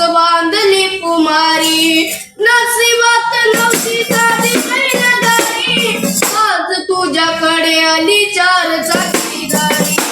बांधली कुमारी. नशिबात नव्हती साधी नैनदारी आज तुझ्याकडे आली चार चाकी गाडी.